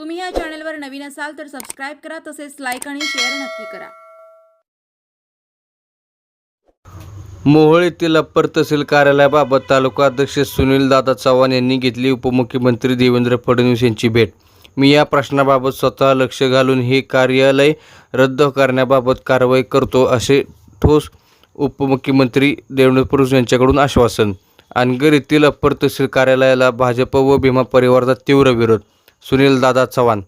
तुम्ही या चॅनलवर नवीन असाल तर सबस्क्राईब करा तसेच लाईक आणि शेअर नक्की करा. मोहोळ येथील अप्पर तहसील कार्यालयाबाबत तालुका अध्यक्ष सुनील दादा चव्हाण यांनी घेतली उपमुख्यमंत्री देवेंद्र फडणवीस यांची भेट. मी या प्रश्नाबाबत स्वतः लक्ष घालून हे कार्यालय रद्द करण्याबाबत कारवाई करतो असे ठोस उपमुख्यमंत्री देवेंद्र फडणवीस यांच्याकडून आश्वासन. अनगर येथील अप्पर तहसील कार्यालयाला भाजप व भीमा परिवाराचा तीव्र विरोध. सुनील दादा चव्हाण.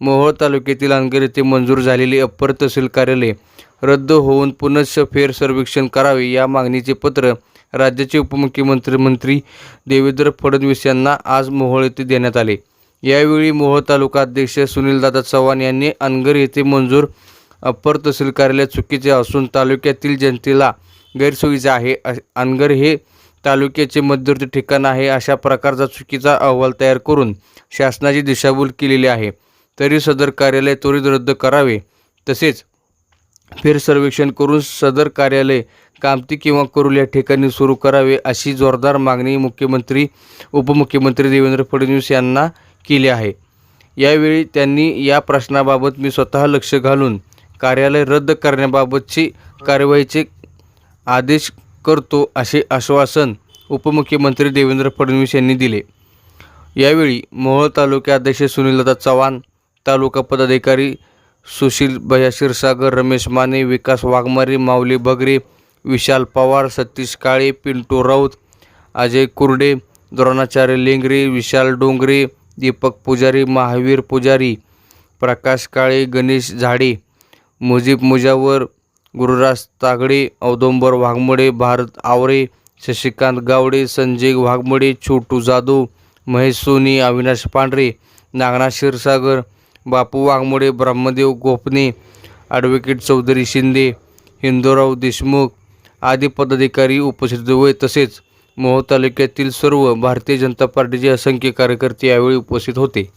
मोहोळ तालुक्यातील अनगर येथे मंजूर झालेले अप्पर तहसील कार्यालय रद्द होऊन पुनश्च फेर सर्वेक्षण करावे या मागणीचे पत्र राज्याचे उपमुख्यमंत्री मंत्री देवेंद्र फडणवीस यांना आज मोहोळ येथे देण्यात आले. यावेळी मोहोळ तालुका अध्यक्ष सुनीलदादा चव्हाण यांनी अनगर येथे मंजूर अप्पर तहसील कार्यालय चुकीचे असून तालुक्यातील जनतेला गैरसोयीचे आहे. अनगर हे तालुक्याचे मध्यवर्ती ठिकाण आहे अशा प्रकारचा चुकीचा अहवाल तयार करून शासनाची दिशाभूल केलेली आहे. तरी सदर कार्यालय त्वरित रद्द करावे. तसेच फेर सर्वेक्षण करून सदर कार्यालय कामती किंवा करूल या ठिकाणी सुरू करावे अशी जोरदार मागणी मुख्यमंत्री उपमुख्यमंत्री देवेंद्र फडणवीस यांना केली आहे. यावेळी त्यांनी या प्रश्नाबाबत मी स्वतः लक्ष घालून कार्यालय रद्द करण्याबाबतची कारवाईचे आदेश करतो असे आश्वासन उपमुख्यमंत्री देवेंद्र फडणवीस यांनी दिले. यावेळी मोहोळ तालुक्याध्यक्ष सुनीलदा चव्हाण तालुका पदाधिकारी सुशील भया क्षीरसागर रमेश माने विकास वाघमारे माऊली बगरे विशाल पवार सतीश काळे पिंटू राऊत अजय कुर्डे द्रोणाचार्य लेंगरे विशाल डोंगरे दीपक पुजारी महावीर पुजारी प्रकाश काळे गणेश झाडे मुजीब मुजावर गुरुराज तागडे औदुंबर वाघमोडे भारत आवरे शशिकांत गावडे संजय वाघमोडे छोटू जाधव महेश सोनी अविनाश पांढरे नागनाथ क्षीरसागर बापू वाघमोडे ब्रह्मदेव गोपने ॲडव्होकेट चौधरी शिंदे हिंदूराव देशमुख आदी पदाधिकारी उपस्थित होते. तसेच मोह तालुक्यातील सर्व भारतीय जनता पार्टीचे असंख्य कार्यकर्ते यावेळी उपस्थित होते.